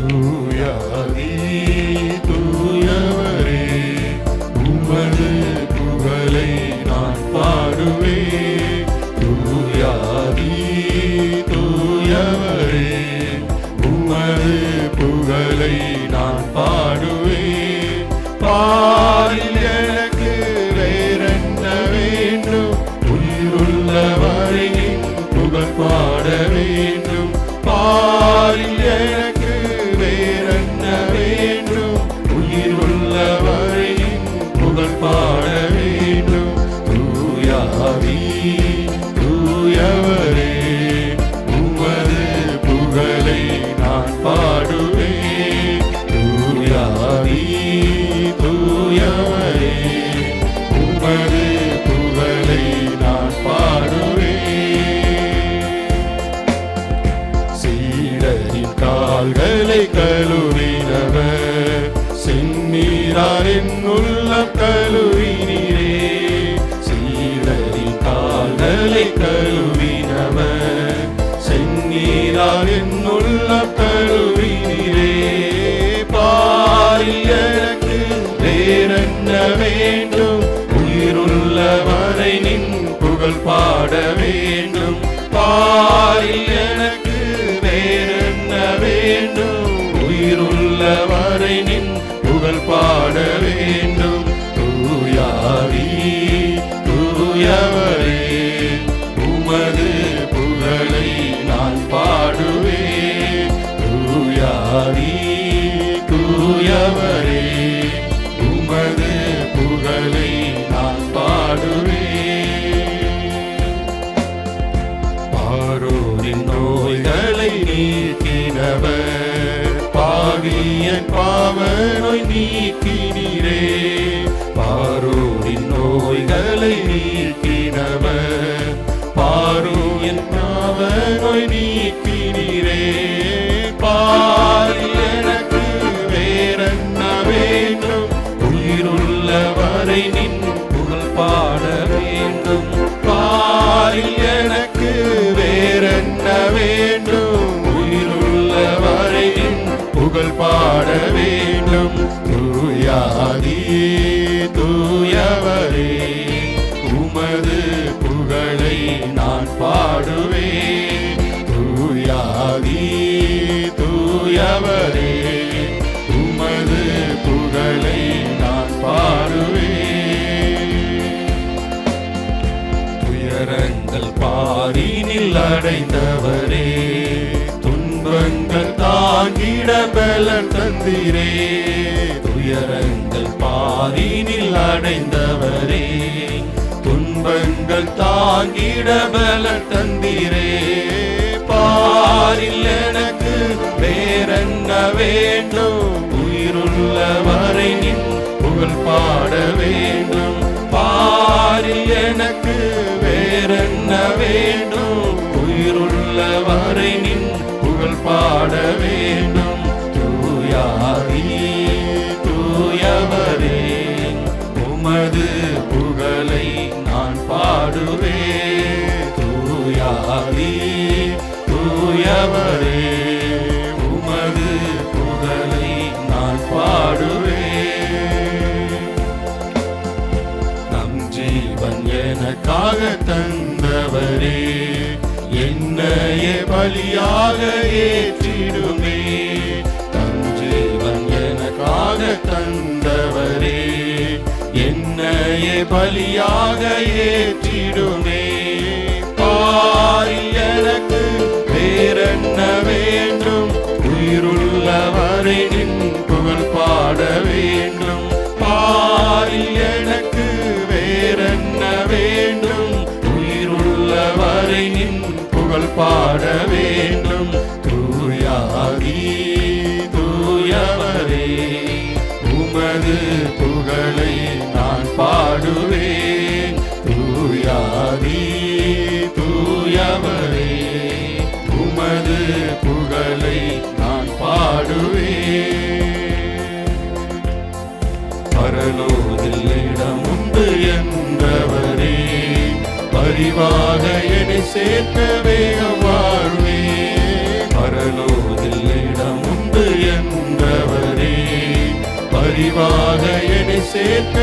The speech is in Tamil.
தூயாதி கழுவினீரே. சீடரின் கால்களை கழுவினவர் செந்நீரார் என் கழுவினீரே. பாரில் எனக்கு வேறென்ன வேண்டும்? உயிருள்ளவரை நின் புகழ் பாட வேண்டும். பாரில் நீக்கினவர். பாவியன் பாவ நீக்கினீரே. தூயாதி தூயவரே உமது புகழை நான் பாடுவேன். தூயாதி தூயவரே உமது புகழை நான் பாடுவேன். துயரங்கள் பாரினில் அடைந்தவரே துயரங்கள் தாங்கிட பலன் தந்திரே. துயரங்கள் பாரினில் அடைந்தவரே. துன்பங்கள் தாங்கிட பலன் தந்திரே. பாரில் எனக்கு வேறென்ன வேண்டும்? உயிருள்ளவரை நின் புகழ் பாட வேண்டும். பாரில் எனக்கு வேறென்ன வேண்டும்? உயிருள்ளவரை தூயாதி தூயவரே உமது புகழை நான் பாடுவேன். நம் ஜீவன் எனக்காக தந்தவரே என்னையே பலியாக ஏற்றிடுமே. தம் ஜீவன் எனக்காக தந்தவரே என்னையே பலியாக பாட வேண்டும். பாரில் எனக்கு வேறென்ன வேண்டும்? உயிருள்ளவரை நின் புகழ் பாட வேண்டும். தூயாதி தூயவரே உமது புகழை நான் பாடுவேன். தூயாதி தூயவரே உமது பரிவாக என்னை சேர்க்க வாழ்வே பரலோகில் இடம் உண்டு என்றவரே பரிவாக என்னை சேர்க்க